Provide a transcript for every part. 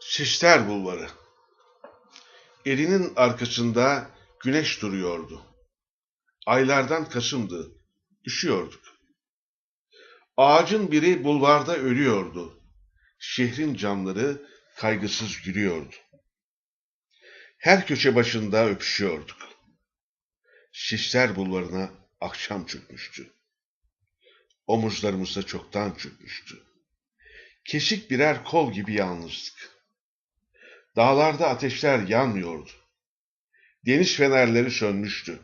Sister Bulvarı Elinin arkasında güneş duruyordu. Aylardan Kasım'dı. Üşüyorduk. Ağacın biri bulvarda ölüyordu. Şehrin camları kaygısız gülüyordu. Her köşe başında öpüşüyorduk. Sister Bulvarı'na akşam çökmüştü. Omuzlarımızda çoktan çökmüştü. Kesik birer kol gibi yalnızdık. Dağlarda ateşler yanmıyordu. Deniz fenerleri sönmüştü.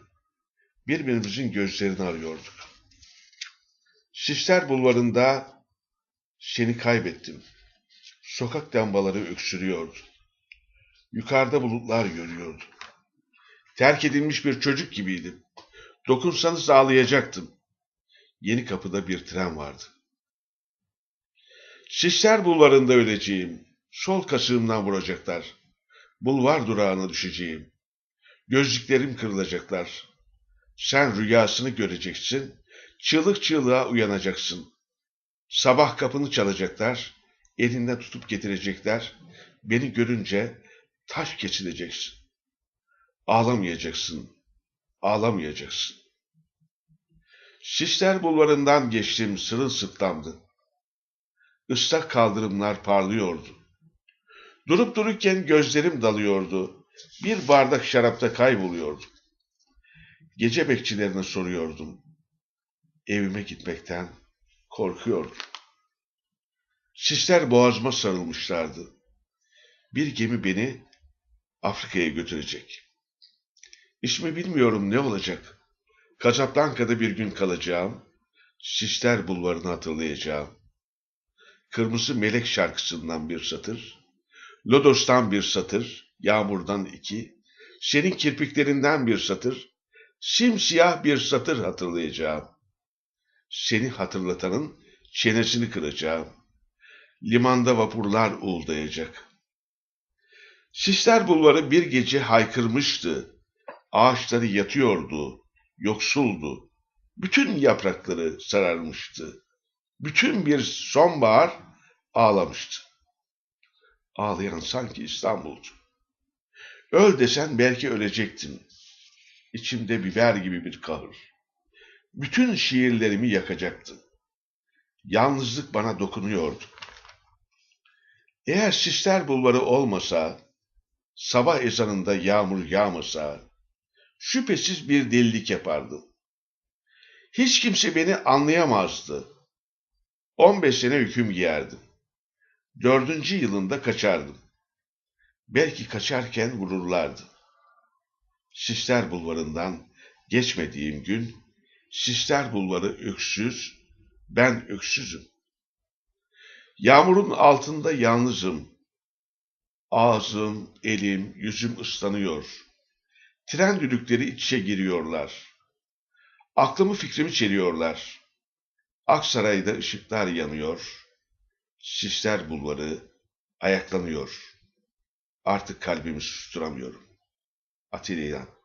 Birbirimizin gözlerini arıyorduk. Sister bulvarında seni kaybettim. Sokak lambaları öksürüyordu. Yukarıda bulutlar görüyordu. Terk edilmiş bir çocuk gibiydim. Dokunsanız ağlayacaktım. Yeni kapıda bir tren vardı. Sister bulvarında öleceğim. Sol kasığımdan vuracaklar. Bulvar durağına düşeceğim. Gözlüklerim kırılacaklar. Sen rüyasını göreceksin. Çığlık çığlığa uyanacaksın. Sabah kapını çalacaklar. Elinden tutup getirecekler. Beni görünce taş kesileceksin. Ağlamayacaksın. Ağlamayacaksın. Sister bulvarından geçtim sırılsıklamdı. Islak kaldırımlar parlıyordu. Durup dururken gözlerim dalıyordu. Bir bardak şarapta kayboluyordum. Gece bekçilerine soruyordum. Evime gitmekten korkuyordum. Sisler boğazıma sarılmışlardı. Bir gemi beni Afrika'ya götürecek. İsmi bilmiyorum ne olacak. Casablanca'da bir gün kalacağım. Sister bulvarını hatırlayacağım. Kırmızı Melek şarkısından bir satır. Lodos'tan bir satır. Yağmurdan iki. Senin kirpiklerinden bir satır. Simsiyah bir satır hatırlayacağım. Seni hatırlatanın çenesini kıracağım. Limanda vapurlar uğuldayacak. Sister bulvarı bir gece haykırmıştı. Ağaçları yatıyordu, yoksuldu. Bütün yaprakları sararmıştı. Bütün bir sonbahar ağlamıştı. Ağlayan sanki İstanbul'du. Öl desen belki ölecektim. İçimde biber gibi bir kahır. Bütün şiirlerimi yakacaktı. Yalnızlık bana dokunuyordu. Eğer Sister Bulvarı olmasa, sabah ezanında yağmur yağmasa, şüphesiz bir delilik yapardım. Hiç kimse beni anlayamazdı. 15 sene hüküm giyerdim. Dördüncü yılında kaçardım. Belki kaçarken vururlardı. Sister bulvarından geçmediğim gün, Sister bulvarı öksüz, ben öksüzüm. Yağmurun altında yalnızım. Ağzım, elim, yüzüm ıslanıyor. Tren düdükleri içe giriyorlar. Aklımı fikrimi çeliyorlar. Aksaray'da ışıklar yanıyor. Sister bulvarı ayaklanıyor. Artık kalbimi susturamıyorum. Atilla